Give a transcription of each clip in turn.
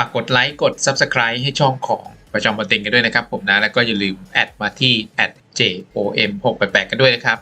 ากกดไลค์กด Subscribe ให้ช่องของประจอมบอลเต็งกันด้วยนะครับผมนะ แล้วก็อย่าลืมแอดมาที่ @jom688 กันด้วยนะครับ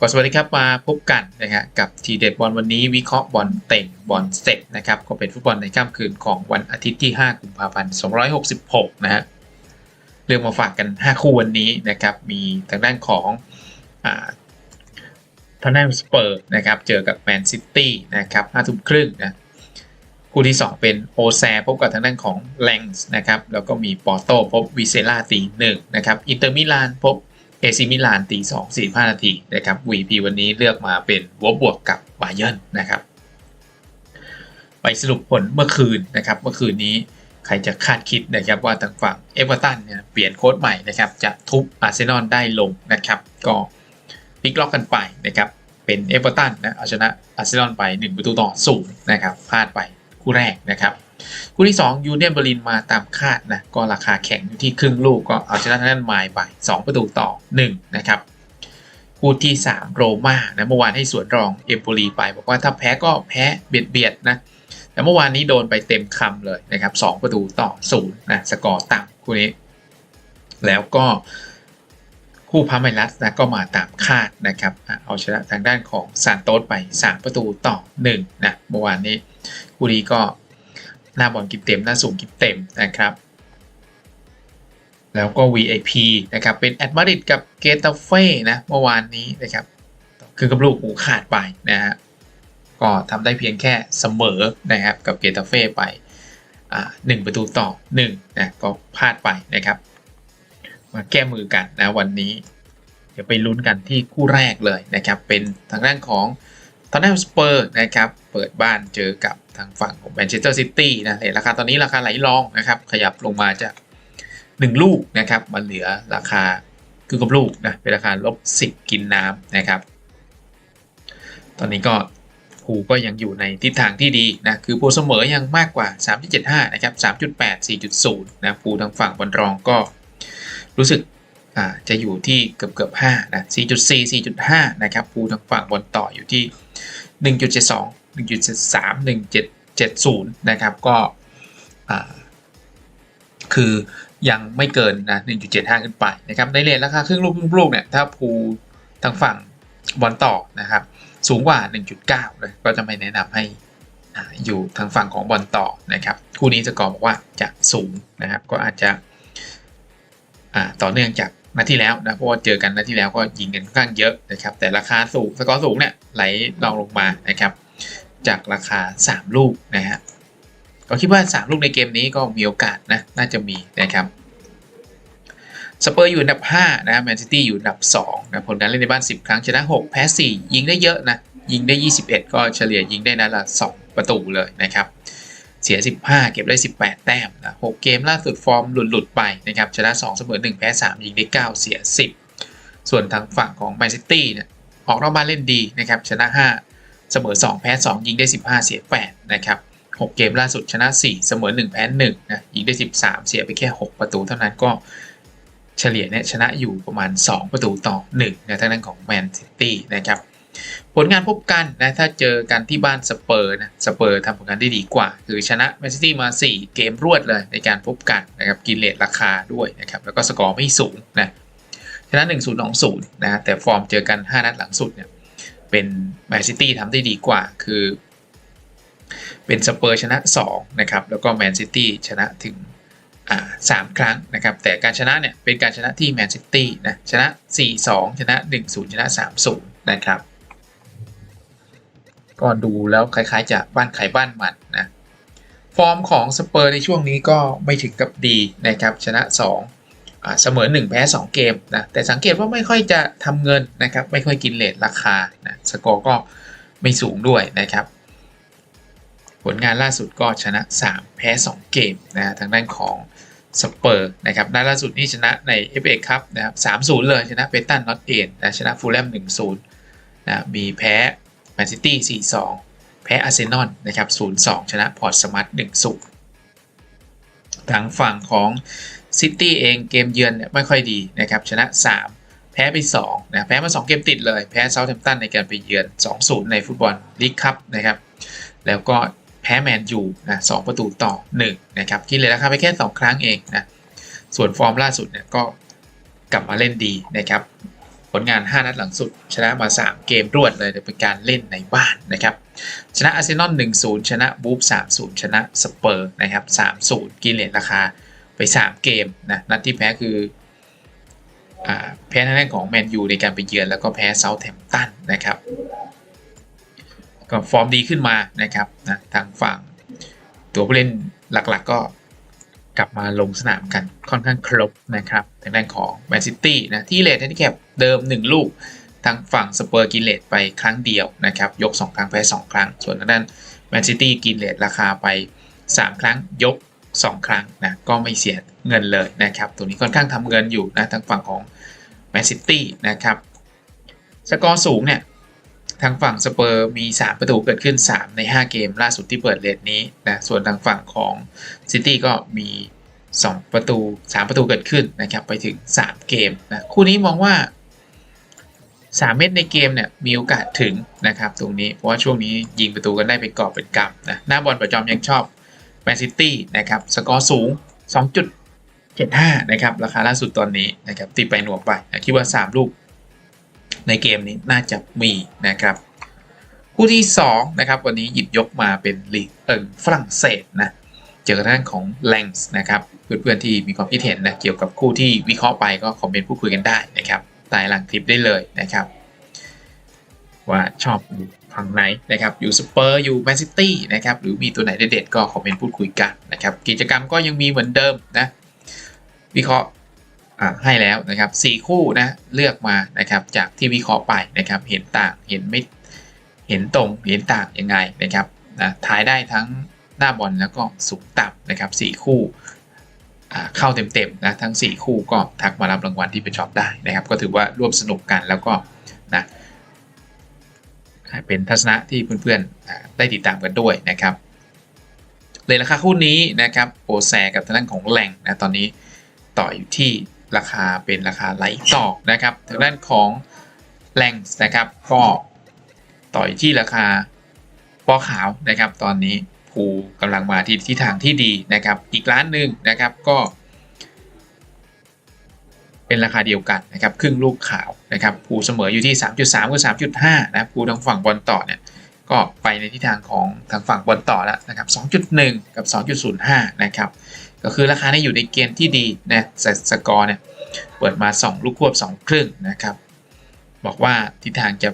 ก็สวัสดีครับมาพบกันนะฮะกับทีเด็ดบอลวันนี้วิเคราะห์บอลเต็งบอลเต็ปนะครับก็เป็นฟุตบอลในค่ำคืนของวันอาทิตย์ที่ 5 กุมภาพันธ์ 2566 นะฮะเรื่องมาฝากกัน 5 คู่วันนี้นะครับ มีทางด้านของอ่าทางด้านสเปอร์นะครับ เจอกับแมนซิตี้นะครับ5ทุ่มครึ่งนะ คู่ที่ 2 เป็นโอแซพบกับทางด้านของแลงส์นะครับแล้วก็มีปอร์โตพบวิเซล่าตีหนึ่งนะครับอินเตอร์มิลานพบเอซิมิลานตีสองสี่ห้านาทีนะครับ VP วันนี้เลือกมาเป็นวบบวกกับบาเยิร์นนะครับ ไปสรุปผลเมื่อคืนนะครับเมื่อคืนนี้ใครจะคาดคิดนะครับว่าทางฝั่งเอเวอร์ตันเนี่ยเปลี่ยนโค้ดใหม่นะครับจะทุบอาร์เซนอลได้ลงนะครับก็พลิกล็อกกันไปนะครับเป็นเอเวอร์ตันนะเอาชนะอาร์เซนอลไป 1 ประตูต่อศูนย์นะครับพลาดไป คู่แรกนะครับ คู่ที่2ยูเนียนเบอร์ลินมาตามคาดนะก็ราคาแข่งอยู่ที่ครึ่งลูกก็เอาชนะทางด้านไมล์ไป 2 ประตูต่อ 1 นะครับคู่ที่ 3 โรม่านะเมื่อวานให้สวนรองเอมโปลีไป บอกว่าถ้าแพ้ก็แพ้เบียดเบียดนะแต่เมื่อวานนี้โดนไปเต็มคำเลยนะครับ2ประตูต่อ0นะสกอร์ต่ำคู่นี้ แล้วก็คู่พาไมลัสนะก็มาตามคาดนะครับ เอาชนะทางด้านของซานโตสไป 3 ประตูต่อ1นะเมื่อวานนี้ คู่นี้ก็หน้าบอลกินเต็มหน้าสูงกินเต็มนะครับ แล้วก็ VIP นะครับ เป็นแอดมาริดกับเกตาเฟ่นะเมื่อวานนี้นะครับ คือกับลูกหูขาดไปนะฮะก็ทำได้เพียงแค่เสมอนะครับกับเกตาเฟ่ไปหนึ่งประตูต่อหนึ่งนะก็พลาดไปนะครับ มาแก้มือกันนะวันนี้ เดี๋ยวไปลุ้นกันที่คู่แรกเลยนะครับ เป็นทางด้านของตอนนั้นสเปอร์นะครับ เปิดบ้านเจอกับ ทางฝั่งของแมนเชสเตอร์ซิตี้นะเห็นราคาตอนนี้ราคาไหลรองนะครับขยับลงมาจาก 1 ลูกนะครับมันเหลือราคาคือกับลูกนะเป็นราคาลบ10 กินน้ำนะครับ ตอนนี้ก็ภูก็ยังอยู่ในทิศทางที่ดีนะคือภูเสมอยังมากกว่า 3.75 นะครับ 3.8 4.0 นะภูทางฝั่งบอลรองก็รู้สึกจะอยู่ที่เกือบเกือบ5นะ 4.4 4.5 นะครับภูทางฝั่งบนต่ออยู่ที่ 1.72 1.73 1.70 นะครับ ก็คือยังไม่เกินนะ1.75 ขึ้นไปนะครับในเลทราคาครึ่งลูกครึ่งลูกเนี่ยถ้าภูทางฝั่งบอลต่อนะครับ สูงกว่า 1.9 เลยก็จะไม่แนะนำให้อยู่ทางฝั่งของบอลต่อนะครับคู่นี้สกอร์บอกว่าจะสูงนะครับ ก็อาจจะต่อเนื่องจากนัดที่แล้วนะเพราะว่าเจอกันนัดที่แล้วก็ยิงกันค่อนข้างเยอะนะครับ แต่ราคาสูงสกอร์สูงเนี่ยไหลลองลงมานะครับ จากราคา 3 ลูกนะฮะก็คิดว่า 3 ลูกในเกมนี้ก็มีโอกาสนะน่าจะมีนะครับสเปอร์อยู่อันดับ5นะแมนซิตี้อยู่อันดับ2นะผลการเล่นในบ้าน 10 ครั้งชนะ 6 แพ้ 4 ยิงได้เยอะนะยิงได้ 21 ก็เฉลี่ยยิงได้นัดละ 2 ประตูเลยนะครับเสีย 15 เก็บได้ 18 แต้มนะ6เกมล่าสุดฟอร์มหลุดหลุดๆไปนะครับชนะ 2 เสมอ 1 แพ้ 3 ยิงได้ 9 เสีย 10 ส่วนทางฝั่งของแมนซิตี้เนี่ยออกนอกบ้านเล่นดีนะครับชนะ 5 เสมอ 2 แพ้ 2 ยิงได้ 15 เสีย 8 นะครับ 6 เกมล่าสุดชนะ 4 เสมอ 1 แพ้1นะยิงได้ 13 เสียไปแค่ 6 ประตูเท่านั้นก็เฉลี่ยเนี่ยชนะอยู่ประมาณ 2 ประตูต่อ1นะทางด้านของแมนซิตี้นะครับผลงานพบกันนะถ้าเจอกันที่บ้านสเปอร์นะสเปอร์ทำผลงานได้ดีกว่า คือชนะแมนซิตี้มา 4 เกมรวดเลยในการพบกันนะครับกินเลทราคาด้วยนะครับแล้วก็สกอร์ไม่สูงนะชนะ 1 0 2 0นะแต่ฟอร์มเจอกัน 5 นัดหลังสุดเนี่ย เป็นแมนซิตี้ทำได้ดีกว่าคือ เป็นสเปอร์ชนะ2นะครับแล้วก็แมนซิตี้ชนะถึงสามครั้งนะครับ แต่การชนะเนี่ยเป็นการชนะที่แมนซิตี้นะชนะ 4-2 ชนะ 1-0 ชนะ 3-0 นะครับ ก็ดูแล้วคล้ายๆจะบ้านใครบ้านมันนะ ฟอร์มของสเปอร์ในช่วงนี้ก็ไม่ถึงกับดีนะครับ ชนะ2อ่า เสมอ 1 แพ้ 2 เกมนะแต่สังเกตว่าไม่ค่อยจะทำเงินนะครับไม่ค่อยกินเลทราคานะสกอร์ก็ไม่สูงด้วยนะครับ ผลงานล่าสุดก็ชนะ 3 แพ้ 2 เกมนะทางด้านของสเปอร์นะครับนัดล่าสุดนี่ชนะใน FA ครับนะครับ3-0เลยชนะเปตันนอตเอนนะชนะฟูลแลม1-0นะมีแพ้แมนซิตี้4-2แพ้อาร์เซนอลนะครับ0-2ชนะพอร์ตสมาร์ท1-0ทางฝั่งของ ซิตี้เองเกมเยือนเนี่ยไม่ค่อยดีนะครับชนะ 3 แพ้ไป2นะแพ้มา 2 เกมติดเลย แพ้เซาท์แฮมป์ตันในการไปเยือน 2-0 ในฟุตบอลลีกคัพนะครับแล้วก็แพ้แมนยูนะสประตูต่อ1นะครับกินเลยราคาไปแค่ 2 ครั้งเองนะส่วนฟอร์มล่าสุดเนี่ยก็กลับมาเล่นดีนะครับผลงาน 5 นัดหลังสุด ชนะมา 3 เกมรวดเลยเป็นการเล่นในบ้านนะครับชนะอาร์เซนอล1-0 ชนะบูฟ3-0 ชนะสเปอร์นะครับ3-0 กินเลนราคา ไป 3 เกมนะนัดที่แพ้คืออแพ้ทางด้านของแมนยูในการไปเยือนแล้วก็แพ้เซาท์แฮมป์ตันนะครับก็ฟอร์มดีขึ้นมานะครับนะทางฝั่งตัวผู้เล่นหลักๆก็กลับมาลงสนามกันค่อนข้างครบนะครับทางด้านของแมนซิตี้นะที่เลทแฮนดิแคปเดิม 1 ลูก ทางฝั่งสเปอร์กินเลทไปครั้งเดียวนะครับ ยก 2 ครั้งแพ้ 2 ครั้ง ส่วนทางด้านแมนซิตี้กินเลทราคาไป 3 ครั้งยก 2 ครั้งนะก็ไม่เสียเงินเลยนะครับ ตัวนี้ค่อนข้างทำเงินอยู่นะทางฝั่งของแมนซิตี้นะครับสกอร์สูงเนี่ยทางฝั่งสเปอร์มี 3 ประตูเกิดขึ้น 3 ใน 5 เกมล่าสุดที่เปิดเลทนี้นะส่วนทางฝั่งของซิตี้ก็มี 2 ประตู 3 ประตูเกิดขึ้นนะครับไปถึง 3 เกมนะคู่นี้มองว่า 3 เม็ดในเกมเนี่ยมีโอกาสถึงนะครับตรงนี้เพราะว่าช่วงนี้ยิงประตูกันได้เป็นกอบเป็นกำนะหน้าบอลประจอมยังชอบ แมนซิตี้นะครับสกอร์สูง 2.75 นะครับ ราคาล่าสุดตอนนี้นะครับตีไปหนวกไปนะคิดว่า 3 ลูก ในเกมนี้น่าจะมีนะครับคู่ที่ 2 นะครับ วันนี้หยิบยกมาเป็นลีกเอิงฝรั่งเศสนะเจอทางของแลงส์นะครับเพื่อนๆที่มีความคิดเห็นนะเกี่ยวกับคู่ที่วิเคราะห์ไปก็คอมเมนต์พูดคุยกันได้นะครับใต้หลังคลิปได้เลยนะครับ ว่าชอบอยู่ฝั่งไหนนะครับอยู่สเปอร์อยู่แมนซิตี้นะครับหรือมีตัวไหนเด็ดๆก็คอมเมนต์พูดคุยกันนะครับกิจกรรมก็ยังมีเหมือนเดิมนะวิเคราะห์ให้แล้วนะครับสี่คู่นะเลือกมานะครับจากที่วิเคราะห์ไปนะครับเห็นต่างเห็นไม่เห็นตรงเห็นต่างยังไงนะครับนะทายได้ทั้งหน้าบอลแล้วก็สูงต่ำนะครับสี่คู่เข้าเต็มๆนะทั้ง 4 คู่ก็ทักมารับรางวัลที่เป็นช็อปได้นะครับ ก็ถือว่าร่วมสนุกกันแล้วก็นะ เป็นทัศนะที่เพื่อนๆได้ติดตามกันด้วยนะครับเลยราคาคู่นี้นะครับโอแซกับทางด้านของแหล่งนะตอนนี้ต่ออยู่ที่ราคาเป็นราคาไหลต่อนะครับทางด้านของแหล่งนะครับก็ต่ออยู่ที่ราคาปอขาวนะครับ ตอนนี้ภูกำลังมาที่ที่ทางที่ดีนะครับ อีกร้านหนึ่งนะครับก็ เป็นราคาเดียวกันนะครับครึ่งลูกขาวนะครับภูเสมออยู่ที่ 3.3กับ3.5นะภูทางฝั่งบอลต่อเนี่ยก็ไปในทิศทางของทางฝั่งบอลต่อแล้วนะครับ 2.1 กับ 2.05 นะครับ ก็คือราคานี้อยู่ในเกณฑ์ที่ดีนะสกอร์เนี่ยเปิดมา 2 ลูกควบ 2 ครึ่งนะครับ บอกว่าทิศทางจะ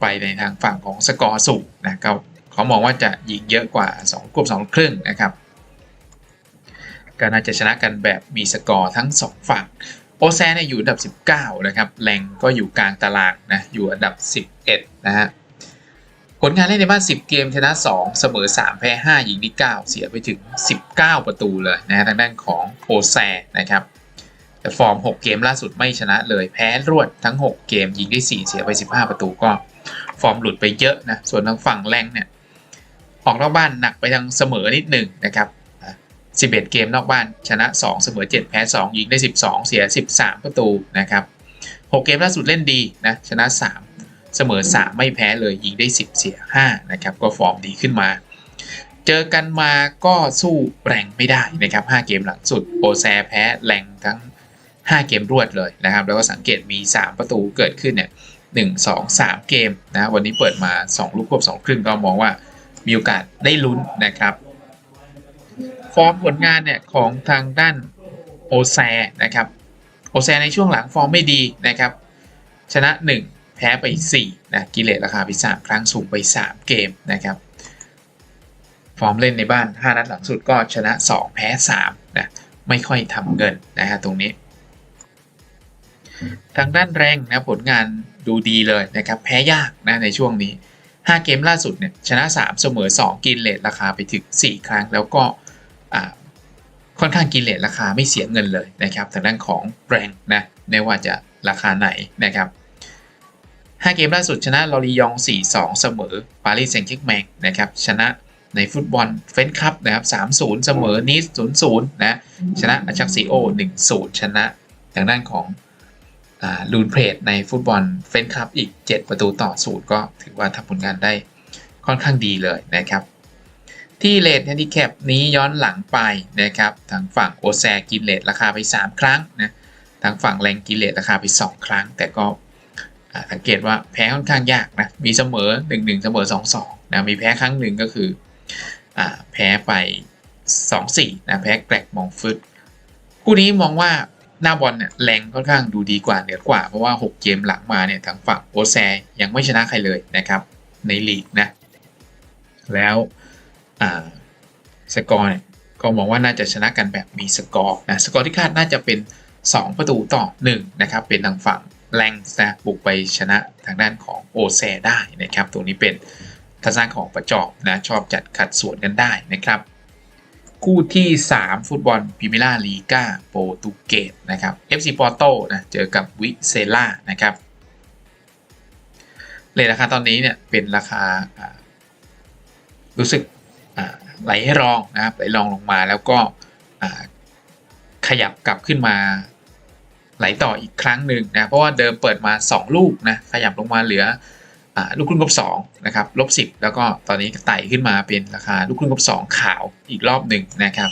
ไปในทางฝั่งของสกอร์สูงนะก็เขามองว่าจะยิงเยอะกว่า 2 ควบ 2 ครึ่งนะครับก็น่าจะชนะกันแบบมีสกอร์ทั้ง 2 ฝั่ง โอแซนอยู่อันดับ 19 นะครับแรงก็อยู่กลางตารางนะอยู่อันดับ 11 นะฮะผลงานเล่นในบ้าน 10 เกมชนะ 2 เสมอ 3 แพ้ 5 ยิงที่ 9 เสียไปถึง 19 ประตูเลยนะทางด้านของโอแซนะครับแต่ฟอร์ม 6 เกมล่าสุดไม่ชนะเลยแพ้รวดทั้ง 6 เกมยิงได้ 4 เสียไป 15 ประตูก็ ฟอร์มหลุดไปเยอะนะส่วนทางฝั่งแรงเนี่ยออกนอกบ้านหนักไปทางเสมอนิดหนึ่งนะครับ 11 เกมนอกบ้านชนะ 2 เสมอ 7 แพ้ 2 ยิงได้ 12 เสีย 13 ประตูนะครับ 6 เกมล่าสุดเล่นดีนะชนะ 3 เสมอ 3 ไม่แพ้เลยยิงได้ 10 เสีย 5 นะครับ ก็ฟอร์มดีขึ้นมา เจอกันมาก็สู้แรงไม่ได้นะครับ 5 เกมหลังสุดโอแซแพ้แรงทั้ง 5 เกมรวดเลยนะครับ แล้วก็สังเกตมี 3 ประตูเกิดขึ้นเนี่ย1 2 3เกมนะวันนี้เปิดมา 2 ลูกควบ2ครึ่งก็มองว่ามีโอกาสได้ลุ้นนะครับ ฟอร์มผลงานเนี่ยของทางด้านโอแซนะครับโอแซในช่วงหลังฟอร์มไม่ดีนะครับ ชนะ 1 แพ้ไป4นะกิเลสราคาไป3ครั้งสูงไป 3 เกมนะครับ ฟอร์มเล่นในบ้าน 5 นัดหลังสุดก็ชนะ 2 แพ้3นะไม่ค่อยทำเงินนะฮะตรงนี้ ทางด้านแรงนะผลงานดูดีเลยนะครับ แพ้ยากนะในช่วงนี้ 5 เกมล่าสุดเนี่ยชนะ 3 เสมอ 2 กินเลทราคาไปถึง 4 ครั้ง แล้วก็ ค่อนข้างกินเลทราคาไม่เสียเงินเลยนะครับทางด้านของแรงนะไม่ว่าจะราคาไหนนะครับ5เกมล่าสุดชนะลอรียอง 4-2 เสมอปารีสแซงต์แชร์แมงนะครับชนะในฟุตบอลเฟนคัพนะครับ 3-0 เสมอนิส0-0 นะชนะอาชักซีโอ 1-0 ชนะทางด้านของลูนเพลทในฟุตบอลเฟนคัพอีก 7 ประตูต่อศูนย์ก็ถือว่าทำผลงานได้ค่อนข้างดีเลยนะครับ ที่เลทแฮนดิแคปนี้ย้อนหลังไปนะครับทางฝั่งโอแซกินเลทราคาไป 3 ครั้งนะทางฝั่งแรงกินเลทราคาไป 2 ครั้ง แต่ก็สังเกตว่าแพ้ค่อนข้างยากนะมีเสมอ 1-1 เสมอ 2-2นะมีแพ้ครั้งหนึ่งก็คืออแพ้ไป 2-4นะแพ้แกลกมองฟึดคู่นี้มองว่าหน้าบอลเนี่ยแรงค่อนข้างดูดีกว่าเหนือกว่า เพราะว่า 6 เกมหลังมาเนี่ยทางฝั่งโอแซยังไม่ชนะใครเลยนะครับในลีกนะแล้ว สกอร์เนี่ยก็มองว่าน่าจะชนะกันแบบมีสกอร์นะสกอร์ที่คาดน่าจะเป็น 2 ประตูต่อ1นะครับเป็นทางฝั่งแรงนะบุกไปชนะทางด้านของโอแซได้นะครับ ตรงนี้เป็นทัศนะของประจอบนะชอบจัดขัดสวนกันได้นะครับ คู่ที่ 3 ฟุตบอลพิมิล่าลีกาโปรตุเกสนะครับ FC ปอร์โตนะเจอกับวิเซล่านะครับเลยราคาตอนนี้เนี่ยเป็นราคารู้สึก ไหลรองนะครับไหลรองลงมาแล้วก็ขยับกลับขึ้นมาไหลต่ออีกครั้งหนึ่งนะเพราะว่าเดิมเปิดมา 2 ลูกนะขยับลงมาเหลืออลูกครึ่งลบ2นะครับลบ10 แล้วก็ตอนนี้ไต่ขึ้นมาเป็นราคาลูกครึ่งลบ2ขาวอีกรอบหนึ่งนะครับ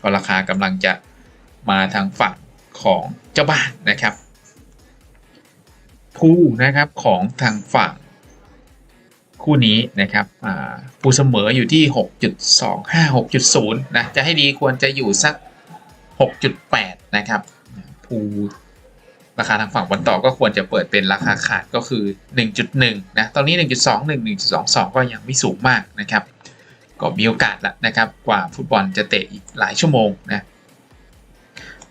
ก็ราคากำลังจะมาทางฝั่งของเจ้าบ้านนะครับผู้นะครับของทางฝั่ง คู่นี้นะครับปูเสมออยู่ที่ 6.25 6.0 นะ จะให้ดีควรจะอยู่สัก 6.8 นะครับปูราคาทางฝั่งบอลต่อก็ควรจะเปิดเป็นราคาขาดก็คือ 1.1 นะ ตอนนี้ 1.21 1.22 ก็ยังไม่สูงมากนะครับ ก็มีโอกาสล้วนะครับ กว่าฟุตบอลจะเตะอีกหลายชั่วโมงนะ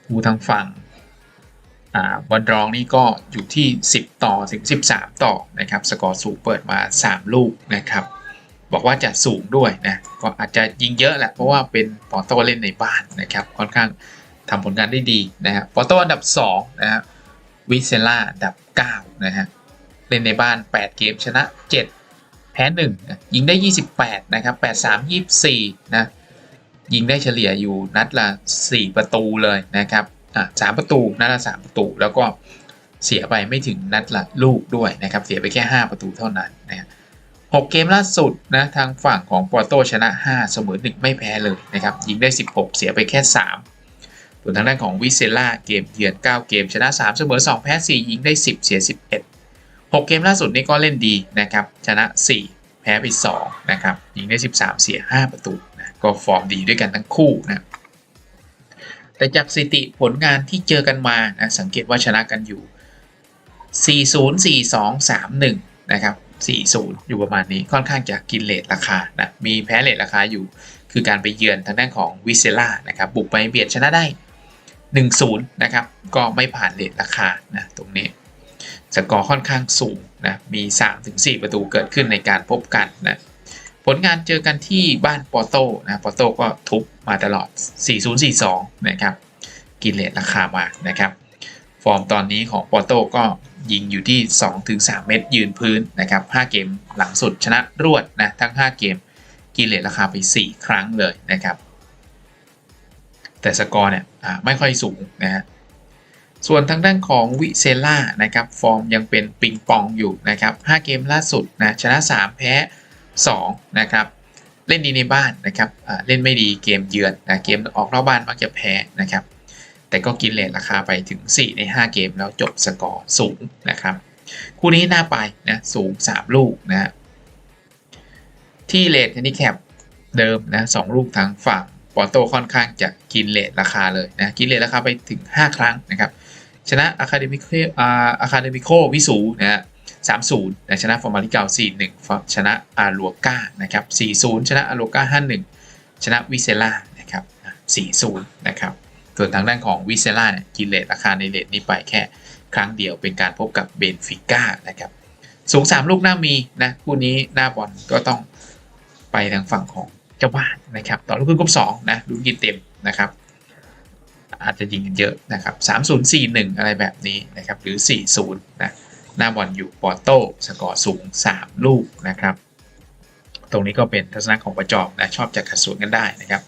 ปูทางฝั่ง อ่าบอลรองนี่ก็อยู่ที่ 10 ต่อถึง13 ต่อนะครับสกอร์สูงเปิดมา 3 ลูกนะครับบอกว่าจะสูงด้วยนะก็อาจจะยิงเยอะแหละเพราะว่าเป็นปอโตเล่นในบ้านนะครับค่อนข้างทำผลงานได้ดีนะครับปอโตอันดับ2นะฮะวิเซล่าอันดับ9นะฮะเล่นในบ้าน 8 เกมชนะ 7 แพ้1นะยิงได้ 28นะครับ83 24นะยิงได้เฉลี่ยอยู่นัดละ 4 ประตูเลยนะครับ อะสามประตูนัดละสามประตู แล้วก็เสียไปไม่ถึงนัดละลูกด้วยนะครับเสียไปแค่ 5 ประตูเท่านั้นนะหกเกมล่าสุดนะทางฝั่งของปอร์โตชนะ 5 เสมอ1ไม่แพ้เลยนะครับยิงได้ 16 เสียไปแค่ 3 ส่วนทางด้านของวิเซล่าเกมเยือน 9 เกมชนะ 3 เสมอ 2 แพ้ 4 ยิงได้ 10 เสีย 11 6 เกมล่าสุดนี้ก็เล่นดีนะครับชนะ 4 แพ้ไป2นะครับยิงได้ 13 เสีย 5 ประตูนะก็ฟอร์มดีด้วยกันทั้งคู่นะ แต่จากสถิติผลงานที่เจอกันมานะสังเกตว่าชนะกันอยู่ 40 42 31 นะครับ 40 อยู่ประมาณนี้ค่อนข้างจะกินเลทราคานะมีแพ้เลทราคาอยู่ คือการไปเยือนทางด้านของวิเซล่านะครับบุกไปเบียดชนะได้ 1-0 นะครับ ก็ไม่ผ่านเลทราคานะตรงนี้สกอร์ค่อนข้างสูงนะมี 3-4 ประตูเกิดขึ้นในการพบกันนะ ลงานเจอกันที่บ้านปอโต้นะปอโต้ก็ทุบมาตลอด 4042 นะครับ กินเลทราคามานะครับ ฟอร์มตอนนี้ของปอโต้ก็ยิงอยู่ที่ 2-3 เม็ดยืนพื้นนะครับ 5 เกมหลังสุดชนะรวดนะทั้ง 5 เกม กินเลทราคาไป 4 ครั้งเลยนะครับ แต่สกอร์เนี่ยไม่ค่อยสูงนะฮะส่วนทางด้านของวิเซล่านะครับ ฟอร์มยังเป็นปิงปองอยู่นะครับ 5 เกมล่าสุดนะชนะ 3 แพ้ 2นะครับเล่นดีในบ้านนะครับเล่นไม่ดีเกมเยือนนะเกมออกนอกบ้านมักจะแพ้นะครับแต่ก็กินเลทราคาไปถึง 4 ใน 5 เกมแล้วจบสกอร์สูงนะครับคู่นี้น่าไปนะสูง 3 ลูกนะฮะที่เลทนดิแคปเดิมนะสลูกทางฝั่งปอโตค่อนข้างจะกินเลทราคาเลยนะกินเลทราคาไปถึง 5 ครั้งนะครับชนะอะคาเดมิโคอะคาเดมิโควิสูนะ ฮะสามศูนย์นะชนะฟอร์มาลิเกาสี่หนึ่งชนะอารัวกานะครับสี่ศูนย์ชนะอารัวกาห้าหนึ่งชนะวิเซล่านะครับสี่ศูนย์นะครับส่วนทางด้านของวิเซล่าเนี่ยกินเลทราคาในเลทนี้ไปแค่ครั้งเดียวเป็นการพบกับเบนฟิก้านะครับสูง 3 ลูกหน้ามีนะคู่นี้หน้าบอลก็ต้องไปทางฝั่งของเจ้าบ้านนะครับต่อลูกครึ่งกบสองนะลูกยิงเต็มนะครับอาจจะยิงกันเยอะนะครับ3 0 4 1 อะไรแบบนี้นะครับหรือ 4 0 นะ หน้าบอลอยู่ปอโต้สกอร์สูง 3 ลูกนะครับ ตรงนี้ก็เป็นทัศนะของประจอบนะชอบจะขัดสวนกันได้นะครับ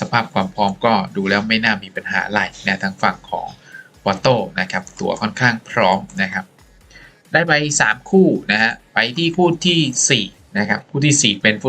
สภาพความพร้อมก็ดูแล้วไม่น่ามีปัญหาอะไรนะทางฝั่งของปอโต้นะครับตัวค่อนข้างพร้อมนะครับ ได้ไป 3 คู่นะฮะไปที่คู่ที่4นะครับคู่ที่ 4 เป็น